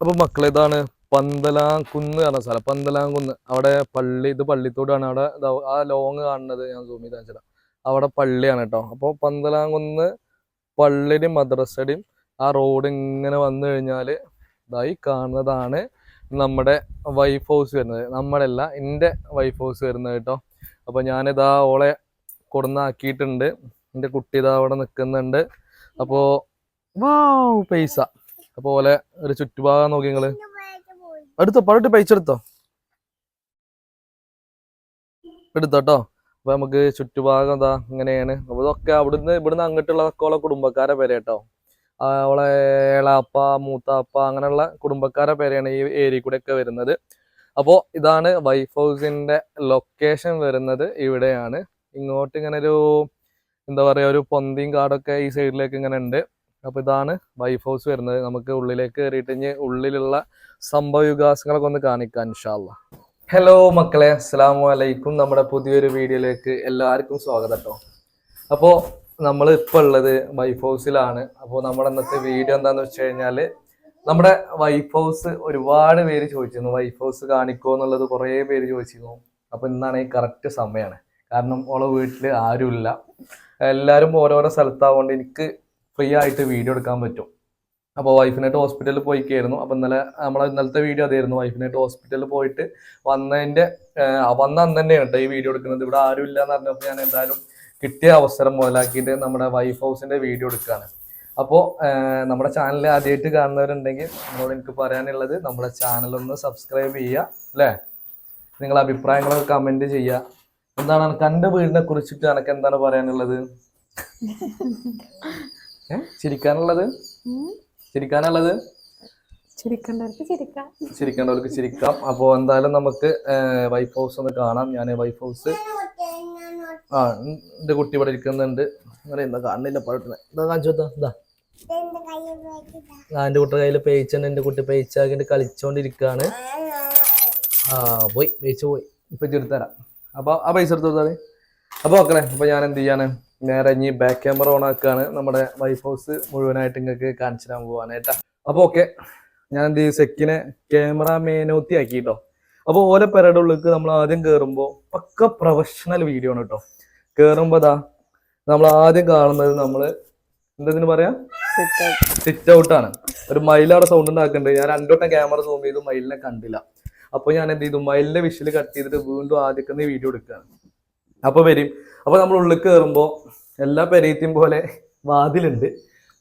അപ്പൊ മക്കളെ ഇതാണ് പന്തലാംകുന്ന് പറഞ്ഞ സ്ഥലം. പന്തലാംകുന്ന് അവിടെ പള്ളി ഇത് പള്ളിത്തോടാണ്. അവിടെ ആ ലോങ് കാണുന്നത് ഞാൻ സൂം ചെയ്താ അവിടെ പള്ളിയാണ് കേട്ടോ. അപ്പോൾ പന്തലാംകുന്ന് പള്ളിയുടെയും മദ്രസയുടെയും ആ റോഡ് ഇങ്ങനെ വന്നു കഴിഞ്ഞാൽ ഇതായി കാണുന്നതാണ് നമ്മുടെ വൈഫ് ഹൗസ് വരുന്നത്. നമ്മളല്ല അല്ല എന്റെ വൈഫ് ഹൗസ് വരുന്നത് കേട്ടോ. അപ്പൊ ഞാനിതാ ഓളെ കൊടുന്നാക്കിയിട്ടുണ്ട്. എന്റെ കുട്ടി ഇതാ അവിടെ നിൽക്കുന്നുണ്ട് അപ്പോ വാ പൈസ. അപ്പൊ ഓലെ ഒരു ചുറ്റുഭാഗം നോക്കി നിങ്ങൾ. എടുത്തോ പഴട്ട് പഴിച്ചെടുത്തോ. എടുത്തോ എടുത്തോട്ടോ. അപ്പൊ നമുക്ക് ചുറ്റുഭാഗം എന്താ ഇങ്ങനെയാണ്. അപ്പൊ ഇതൊക്കെ അവിടുന്ന് ഇവിടുന്ന് അങ്ങോട്ടുള്ളതൊക്കെ ഓളെ കുടുംബക്കാരെ പേര് കേട്ടോ. അവളെ ഏളാപ്പ മൂത്താപ്പ അങ്ങനെയുള്ള കുടുംബക്കാരെ പേരെയാണ് ഈ ഏരിയ കൂടെ ഒക്കെ വരുന്നത്. അപ്പോൾ ഇതാണ് വൈഫ് ഹൗസിന്റെ ലൊക്കേഷൻ വരുന്നത്. ഇവിടെയാണ്. ഇങ്ങോട്ട് ഇങ്ങനെ ഒരു എന്താ പറയാ ഒരു പൊന്തിയും കാടൊക്കെ ഈ സൈഡിലേക്ക് ഇങ്ങനെ ഉണ്ട്. അപ്പൊ ഇതാണ് വൈഫ് ഹൗസ് വരുന്നത്. നമുക്ക് ഉള്ളിലേക്ക് കയറിയിട്ട് ഇനി ഉള്ളിലുള്ള സംഭവ വികാസങ്ങളൊക്കെ ഒന്ന് കാണിക്കാൻ ഇൻഷാല്ല ഹലോ മക്കളെ അസ്സലാമു അലൈക്കും. നമ്മുടെ പുതിയൊരു വീഡിയോയിലേക്ക് എല്ലാവർക്കും സ്വാഗതം കേട്ടോ അപ്പോൾ നമ്മൾ ഇപ്പോൾ ഉള്ളത് വൈഫ് ഹൗസിലാണ് അപ്പോൾ നമ്മുടെ ഇന്നത്തെ വീഡിയോ എന്താണെന്ന് വെച്ച് കഴിഞ്ഞാൽ നമ്മുടെ വൈഫ് ഹൗസ് ഒരുപാട് പേര് ചോദിച്ചിരുന്നു. വൈഫ് ഹൗസ് കാണിക്കോ എന്നുള്ളത് കുറേ പേര് ചോദിച്ചിരുന്നു. അപ്പോൾ ഇന്നാണ് ഈ കറക്റ്റ് സമയമാണ് കാരണം ഓളെ വീട്ടിൽ ആരുമില്ല. എല്ലാവരും ഓരോരോ സ്ഥലത്താവുകൊണ്ട് എനിക്ക് ഫ്രീ ആയിട്ട് വീഡിയോ എടുക്കാൻ പറ്റും. അപ്പോൾ വൈഫിനായിട്ട് ഹോസ്പിറ്റലിൽ പോയിക്കായിരുന്നു. അപ്പോൾ ഇന്നലെ നമ്മളെ ഇന്നലത്തെ വീഡിയോ അതായിരുന്നു. വൈഫിനായിട്ട് ഹോസ്പിറ്റലിൽ പോയിട്ട് വന്നതിന്റെ വന്ന അന്ന് തന്നെയാണ് കേട്ടോ ഈ വീഡിയോ എടുക്കുന്നത്. ഇവിടെ ആരും ഇല്ല എന്ന് പറഞ്ഞപ്പോൾ ഞാൻ എന്തായാലും കിട്ടിയ അവസരം മുതലാക്കിയിട്ട് നമ്മുടെ വൈഫ് ഹൗസിന്റെ വീഡിയോ എടുക്കുകയാണ്. അപ്പോൾ നമ്മുടെ ചാനൽ ആദ്യമായിട്ട് കാണുന്നവരുണ്ടെങ്കിൽ നമ്മളോട് എനിക്ക് പറയാനുള്ളത് നമ്മുടെ ചാനൽ ഒന്ന് സബ്സ്ക്രൈബ് ചെയ്യുക അല്ലേ? നിങ്ങളെ അഭിപ്രായങ്ങളൊക്കെ കമന്റ് ചെയ്യുക. എന്താണ് എനിക്ക് എന്റെ വീടിനെ കുറിച്ചിട്ട് എനിക്ക് എന്താണ് പറയാനുള്ളത്? ചിരിക്കാനുള്ളത്? ചിരിക്കാനുള്ളത്? ചിരിക്കണ്ടവർക്ക് ചിരിക്കാം. ചിരിക്കേണ്ടവർക്ക് ചിരിക്കാം. അപ്പോൾ എന്തായാലും നമുക്ക് വൈഫ് ഹൗസ് ഒന്ന് കാണാം. ഞാൻ വൈഫ് ഹൗസ് ആ എന്റെ കുട്ടി ഇവിടെ ഇരിക്കുന്നുണ്ട്. അങ്ങനെ എന്താ കാണുന്നില്ല പഴട്ടിനെ എന്താ കാണിച്ചു ഇതാ. ആ എന്റെ കുട്ടിയുടെ കയ്യിൽ പേയിച്ചുണ്ട് എന്റെ കുട്ടി പേയിച്ചാക്കിട്ട് കളിച്ചോണ്ടിരിക്കാണ്. ആ പോയി പേയിച്ച് പോയി. ഇപ്പൊ ചെറുത്ത് തരാം. അപ്പൊ ആ പൈസ എടുത്ത് കൊടുത്താൽ അപ്പൊ ഓക്കെ അപ്പൊ ഞാൻ എന്ത് ചെയ്യാണ് നേരെ ഇനി ബാക്ക് ക്യാമറ ഓൺ ആക്കുകയാണ് നമ്മുടെ വൈഫ് ഹൗസ് മുഴുവനായിട്ട് നിങ്ങൾക്ക് കാണിച്ചു തരാൻ പോവാനായിട്ടാ അപ്പൊ ഓക്കെ ഞാൻ എന്ത് ചെയ്യും? സെക്കിനെ ക്യാമറ മേനോത്തി ആക്കി കേട്ടോ അപ്പൊ ഓല പെരയുടെ നമ്മൾ ആദ്യം കയറുമ്പോൾ പക്ക പ്രൊഫഷണൽ വീഡിയോ ആണ് കേട്ടോ. കേറുമ്പോ ദാ നമ്മൾ ആദ്യം കാണുന്നത് നമ്മൾ എന്തതിന് പറയാ? സിറ്റ് ഔട്ട് ആണ്. ഒരു മയിലവിടെ സൗണ്ട് ഉണ്ടാക്കുന്നുണ്ട്. ഞാൻ രണ്ടോട്ടം ക്യാമറ സൂം ചെയ്തു മയിലിനെ കണ്ടില്ല. അപ്പൊ ഞാൻ എന്ത് ചെയ്തു? മയിലിന്റെ വിഷൽ കട്ട് ചെയ്തിട്ട് വീണ്ടും ആദ്യക്കുന്ന വീഡിയോ എടുക്കുകയാണ്. അപ്പൊ വരും. അപ്പൊ നമ്മൾ ഉള്ളിൽ കയറുമ്പോ എല്ലാ പെരയത്തെയും പോലെ വാതിലുണ്ട്.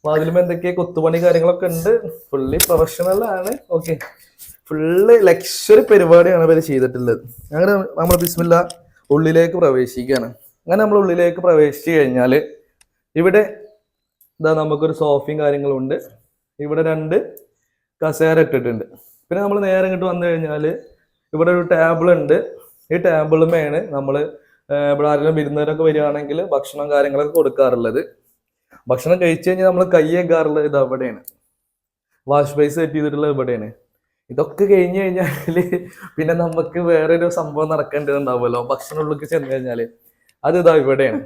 വാതിലുമ്പോ എന്തൊക്കെ കൊത്തുപണി കാര്യങ്ങളൊക്കെ ഉണ്ട്. ഫുള്ളി പ്രൊഫഷണൽ ആണ്. ഓക്കെ ഫുള്ള് ലക്ഷറി പരിപാടിയാണ് ഇവർ ചെയ്തിട്ടുള്ളത്. അങ്ങനെ നമ്മൾ ബിസ്മില്ല ഉള്ളിലേക്ക് പ്രവേശിക്കുകയാണ്. അങ്ങനെ നമ്മൾ ഉള്ളിലേക്ക് പ്രവേശിച്ചു കഴിഞ്ഞാൽ ഇവിടെ ഇതാ നമുക്കൊരു സോഫയും കാര്യങ്ങളും ഉണ്ട്. ഇവിടെ രണ്ട് കസേര ഇട്ടിട്ടുണ്ട്. പിന്നെ നമ്മൾ നേരെ ഇങ്ങോട്ട് വന്നു കഴിഞ്ഞാൽ ഇവിടെ ഒരു ടേബിൾ ഉണ്ട്. ഈ ടേബിളുമേണ് നമ്മൾ ഇവിടെ ആരെങ്കിലും വിരുന്നവരൊക്കെ വരികയാണെങ്കിൽ ഭക്ഷണം കാര്യങ്ങളൊക്കെ കൊടുക്കാറുള്ളത്. ഭക്ഷണം കഴിച്ചു കഴിഞ്ഞാൽ നമ്മൾ കൈ വെക്കാറുള്ളത് ഇത് അവിടെയാണ്. വാഷ് ബേസ് സെറ്റ് ചെയ്തിട്ടുള്ളത് ഇവിടെയാണ്. ഇതൊക്കെ കഴിഞ്ഞു കഴിഞ്ഞാൽ പിന്നെ നമുക്ക് വേറൊരു സംഭവം നടക്കേണ്ടതുണ്ടാവുമല്ലോ. ഭക്ഷണം ഉള്ളിൽ ചെന്ന് കഴിഞ്ഞാൽ അത് ഇതാ ഇവിടെയാണ്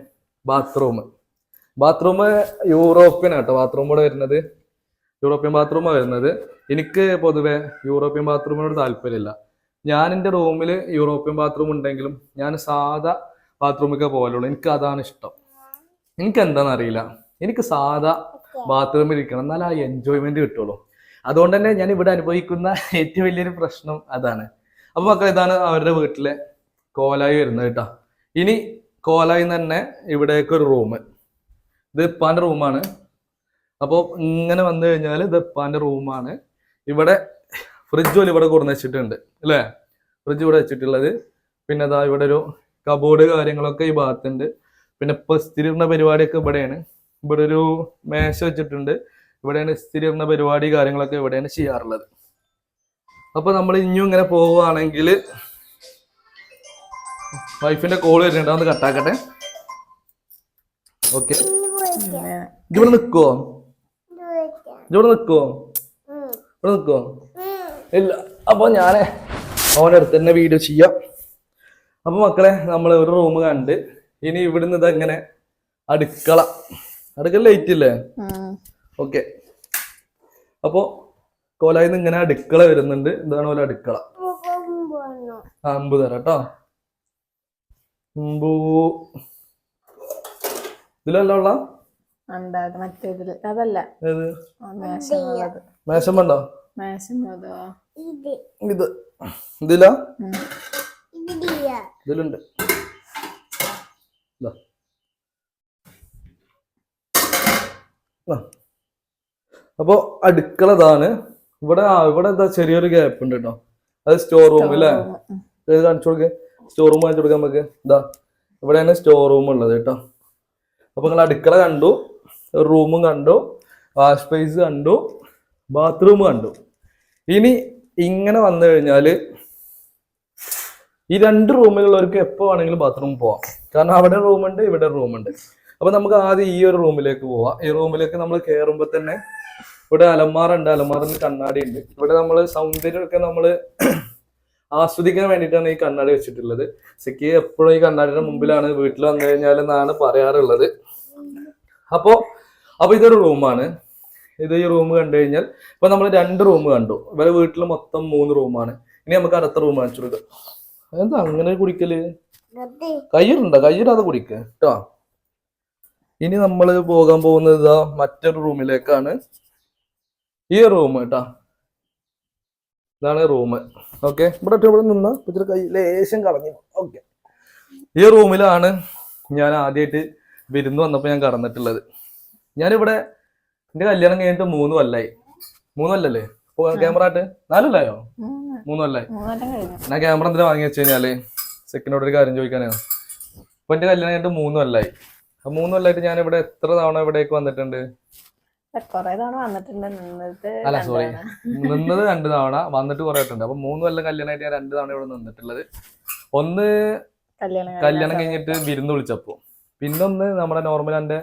ബാത്റൂം. ബാത്റൂം യൂറോപ്യൻ ആട്ടോ ബാത്റൂം കൂടെ വരുന്നത്. യൂറോപ്യൻ ബാത്റൂമാണ് വരുന്നത്. എനിക്ക് പൊതുവെ യൂറോപ്യൻ ബാത്റൂമിനോട് താല്പര്യമില്ല. ഞാൻ എന്റെ റൂമിൽ യൂറോപ്യൻ ബാത്റൂം ഉണ്ടെങ്കിലും ഞാൻ സാധാ ബാത്റൂമിലൊക്കെ പോകലുള്ളൂ. എനിക്ക് അതാണ് ഇഷ്ടം. എനിക്ക് എന്താണെന്ന് അറിയില്ല എനിക്ക് സാധാ ബാത്റൂമിൽ ഇരിക്കണം. എന്നാൽ ആ എൻജോയ്മെന്റ് കിട്ടുള്ളൂ. അതുകൊണ്ട് തന്നെ ഞാൻ ഇവിടെ അനുഭവിക്കുന്ന ഏറ്റവും വലിയൊരു പ്രശ്നം അതാണ്. അപ്പൊ മക്കൾ ഇതാണ് അവരുടെ വീട്ടിലെ കോലായി വരുന്നത് കേട്ടോ. ഇനി കോലായി തന്നെ ഇവിടേക്ക് ഒരു റൂം. ഇത് ഇപ്പാന്റെ റൂമാണ്. അപ്പോൾ ഇങ്ങനെ വന്നു കഴിഞ്ഞാൽ ഇത് ഇപ്പാന്റെ റൂമാണ്. ഇവിടെ ഫ്രിഡ്ജ് പോലും ഇവിടെ കൊടുന്ന് വെച്ചിട്ടുണ്ട്. അല്ലേ? ഫ്രിഡ്ജ് ഇവിടെ വെച്ചിട്ടുള്ളത്. പിന്നെ അതാ ഇവിടെ ഒരു കബോർഡ് കാര്യങ്ങളൊക്കെ ഈ ഭാഗത്തുണ്ട്. പിന്നെ ഇപ്പൊ സ്ഥിരീകരണ പരിപാടിയൊക്കെ ഇവിടെയാണ്. ഇവിടെ ഒരു മേശ വെച്ചിട്ടുണ്ട്. ഇവിടെയാണ് സ്ഥിരീകരണ പരിപാടി കാര്യങ്ങളൊക്കെ ഇവിടെയാണ് ചെയ്യാറുള്ളത്. അപ്പൊ നമ്മൾ ഇനിയും ഇങ്ങനെ പോവുകയാണെങ്കിൽ വൈഫിന്റെ കോൾ വരുന്നുണ്ട്. അതൊന്ന് കട്ടാക്കട്ടെ ഓക്കെ ഇവിടെ നിൽക്കുവോ ഇവിടെ നിൽക്കുവോ ഇവിടെ നിൽക്കുവോ ഇല്ല. അപ്പൊ ഞാൻ അവനടുത്ത് തന്നെ വീഡിയോ ചെയ്യാം. അപ്പൊ മക്കളെ നമ്മൾ ഒരു റൂം കണ്ട് ഇനി ഇവിടുന്ന് ഇതെങ്ങനെ അടുക്കള. അടുക്കള ലൈറ്റ് ഇല്ലേ? ഓക്കെ അപ്പോൾ കോലായിൽ നിന്ന് ഇങ്ങനെ അടുക്കള വരുന്നുണ്ട്. ഇതാണ് പോലെ അടുക്കള. ആ അമ്പു തരാം കേട്ടോ അമ്പൂ. ഇതിലല്ല ഉള്ള? അതല്ല. മേശം വേണ്ടോ? മേശം ഇത്. ഇതിലാ. ഇതിലുണ്ട്. ദാ. ആ. അപ്പൊ അടുക്കള ഇതാണ് ഇവിടെ ഇവിടെ എന്താ ചെറിയൊരു ഗ്യാപ്പ് ഉണ്ട് കേട്ടോ അത് സ്റ്റോർ റൂം അല്ലേ. കാണിച്ചു കൊടുക്കേ. സ്റ്റോർ റൂം കാണിച്ചു കൊടുക്കാൻ നമുക്ക് ഇതാ ഇവിടെയാണ് സ്റ്റോർ റൂം ഉള്ളത് കേട്ടോ അപ്പൊ നിങ്ങൾ അടുക്കള കണ്ടു. റൂമും കണ്ടു. വാഷ് സ്പേസ് കണ്ടു. ബാത്റൂം കണ്ടു. ഇനി ഇങ്ങനെ വന്നു കഴിഞ്ഞാൽ ഈ രണ്ട് റൂമിലുള്ളവർക്ക് എപ്പോ വേണമെങ്കിലും ബാത്റൂം പോവാം. കാരണം അവിടെ റൂമുണ്ട് ഇവിടെ റൂമുണ്ട്. അപ്പൊ നമുക്ക് ആദ്യം ഈ ഒരു റൂമിലേക്ക് പോവാം. ഈ റൂമിലേക്ക് നമ്മൾ കയറുമ്പോൾ തന്നെ ഇവിടെ അലമാര ഉണ്ട് അലമാറിന് കണ്ണാടി ഉണ്ട്. ഇവിടെ നമ്മൾ സൗന്ദര്യമൊക്കെ നമ്മൾ ആസ്വദിക്കാൻ വേണ്ടിയിട്ടാണ് ഈ കണ്ണാടി വെച്ചിട്ടുള്ളത്. സിക്കി എപ്പോഴും ഈ കണ്ണാടിയുടെ മുമ്പിലാണ് വീട്ടിൽ വന്നു കഴിഞ്ഞാൽ എന്നാണ് പറയാറുള്ളത്. അപ്പോൾ അപ്പോൾ ഇതൊരു റൂമാണ്. ഇത് ഈ റൂം കണ്ടു കഴിഞ്ഞാൽ ഇപ്പൊ നമ്മൾ രണ്ട് റൂം കണ്ടു. ഇവരെ വീട്ടിൽ മൊത്തം മൂന്ന് റൂമാണ്. ഇനി നമുക്ക് അടുത്ത റൂം കാണിച്ചു കൊടുക്കാം. എന്താ അങ്ങനെ കുടിക്കൽ? കയ്യിലുണ്ടോ? കയ്യിടാതെ കുടിക്ക കേട്ടോ ഇനി നമ്മൾ പോകാൻ പോകുന്നത് ഇതാ മറ്റൊരു റൂമിലേക്കാണ്. ഈ റൂം കേട്ടാ ഇതാണ് റൂം. ഓക്കെ. ഇവിടെ ഇവിടെ നിന്ന ഇച്ചിരി കൈ ലേശം കളഞ്ഞു. ഓക്കെ. ഈ റൂമിലാണ് ഞാൻ ആദ്യമായിട്ട് വിരുന്ന് വന്നപ്പോൾ ഞാൻ കടന്നിട്ടുള്ളത്. ഞാനിവിടെ എന്റെ കല്യാണം കഴിഞ്ഞിട്ട് മൂന്ന് കൊല്ലായി. മൂന്ന് കൊല്ലല്ലേ? ക്യാമറ ആയിട്ട് നാലല്ലായോ ഉം. എന്നാ ഞാൻ ക്യാമറ എന്തിനാ വാങ്ങി വെച്ച് കഴിഞ്ഞാൽ സെക്കൻഡോട് ഒരു കാര്യം ചോദിക്കാനാണ് ഇപ്പൊ എന്റെ കല്യാണം കഴിഞ്ഞിട്ട് മൂന്ന് കൊല്ലായി ആ മൂന്ന് കൊല്ലായിട്ട് ഞാൻ ഇവിടെ എത്ര തവണ ഇവിടേക്ക് വന്നിട്ടുണ്ട്? അല്ല സോറി. നിന്നത് രണ്ട് തവണ വന്നിട്ട് കുറെ ആയിട്ടുണ്ട്. അപ്പൊ മൂന്ന് കൊല്ലം കല്യാണമായിട്ട് ഞാൻ രണ്ട് തവണ ഇവിടെ നിന്നിട്ടുള്ളത്. ഒന്ന് കല്യാണം കഴിഞ്ഞിട്ട് വിരുന്ന് വിളിച്ചപ്പോ. പിന്നൊന്ന് നമ്മുടെ നോർമൽ എന്റെ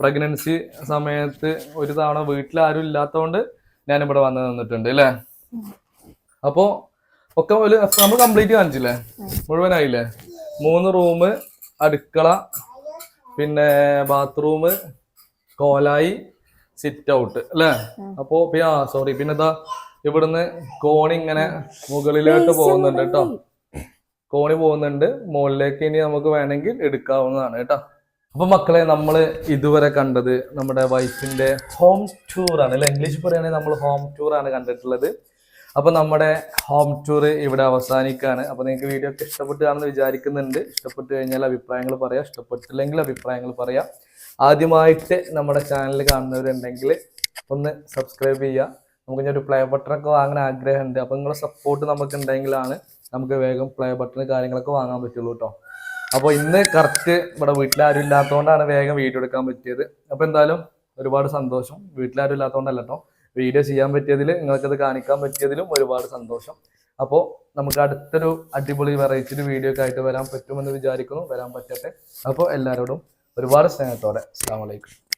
പ്രഗ്നൻസി സമയത്ത് ഒരു തവണ വീട്ടിൽ ആരും ഇല്ലാത്തതുകൊണ്ട് ഞാൻ ഇവിടെ വന്ന് നിന്നിട്ടുണ്ട് അല്ലേ? അപ്പോ ഒക്കെ ഒരു നമ്മൾ കംപ്ലീറ്റ് കാണിച്ചില്ലേ? മുഴുവനായില്ലേ? മൂന്ന് റൂം അടുക്കള പിന്നെ ബാത്റൂം കോലായി സിറ്റ് ഔട്ട് അല്ലേ? അപ്പോ ആ സോറി പിന്നെ ഇതാ ഇവിടുന്ന് കോണി ഇങ്ങനെ മുകളിലോട്ട് പോകുന്നുണ്ട് കേട്ടോ. കോണി പോകുന്നുണ്ട്. മുകളിലേക്ക് ഇനി നമുക്ക് വേണമെങ്കിൽ എടുക്കാവുന്നതാണ് കേട്ടോ. അപ്പൊ മക്കളെ നമ്മൾ ഇതുവരെ കണ്ടത് നമ്മുടെ വൈഫിന്റെ ഹോം ടൂർ ആണ്. അല്ലെ? ഇംഗ്ലീഷ് പറയുകയാണെങ്കിൽ നമ്മൾ ഹോം ടൂർ ആണ് കണ്ടിട്ടുള്ളത്. അപ്പൊ നമ്മുടെ ഹോം ടൂർ ഇവിടെ അവസാനിക്കാണ്. അപ്പൊ നിങ്ങൾക്ക് വീഡിയോ ഒക്കെ ഇഷ്ടപ്പെട്ട് കാണുമെന്ന് വിചാരിക്കുന്നുണ്ട്. ഇഷ്ടപ്പെട്ട് കഴിഞ്ഞാൽ അഭിപ്രായങ്ങൾ പറയാം. ഇഷ്ടപ്പെട്ടില്ലെങ്കിൽ അഭിപ്രായങ്ങൾ പറയാം. ആദ്യമായിട്ട് നമ്മുടെ ചാനൽ കാണുന്നവരുണ്ടെങ്കിൽ ഒന്ന് സബ്സ്ക്രൈബ് ചെയ്യുക. നമുക്ക് ഒരു പ്ലേ ബട്ടണൊക്കെ വാങ്ങാൻ ആഗ്രഹമുണ്ട്. അപ്പൊ നിങ്ങളുടെ സപ്പോർട്ട് നമുക്ക് ഉണ്ടെങ്കിലാണ് നമുക്ക് വേഗം പ്ലേ ബട്ടൺ കാര്യങ്ങളൊക്കെ വാങ്ങാൻ പറ്റുള്ളൂ കേട്ടോ അപ്പോൾ ഇന്ന് കറക്റ്റ് ഇവിടെ വീട്ടിലാരും ഇല്ലാത്തതുകൊണ്ടാണ് വേഗം വീഡിയോ എടുക്കാൻ പറ്റിയത്. അപ്പോൾ എന്തായാലും ഒരുപാട് സന്തോഷം. വീട്ടിലാരും ഇല്ലാത്തതുകൊണ്ടല്ല കേട്ടോ വീഡിയോ ചെയ്യാൻ പറ്റിയതിൽ നിങ്ങൾക്കത് കാണിക്കാൻ പറ്റിയതിലും ഒരുപാട് സന്തോഷം. അപ്പോൾ നമുക്ക് അടുത്തൊരു അടിപൊളി വെറൈറ്റി വീഡിയോ ഒക്കെ ആയിട്ട് വരാൻ പറ്റുമെന്ന് വിചാരിക്കുന്നു. വരാൻ പറ്റട്ടെ. അപ്പോൾ എല്ലാവരോടും ഒരുപാട് സ്നേഹത്തോടെ. അസ്സാം വലൈക്കും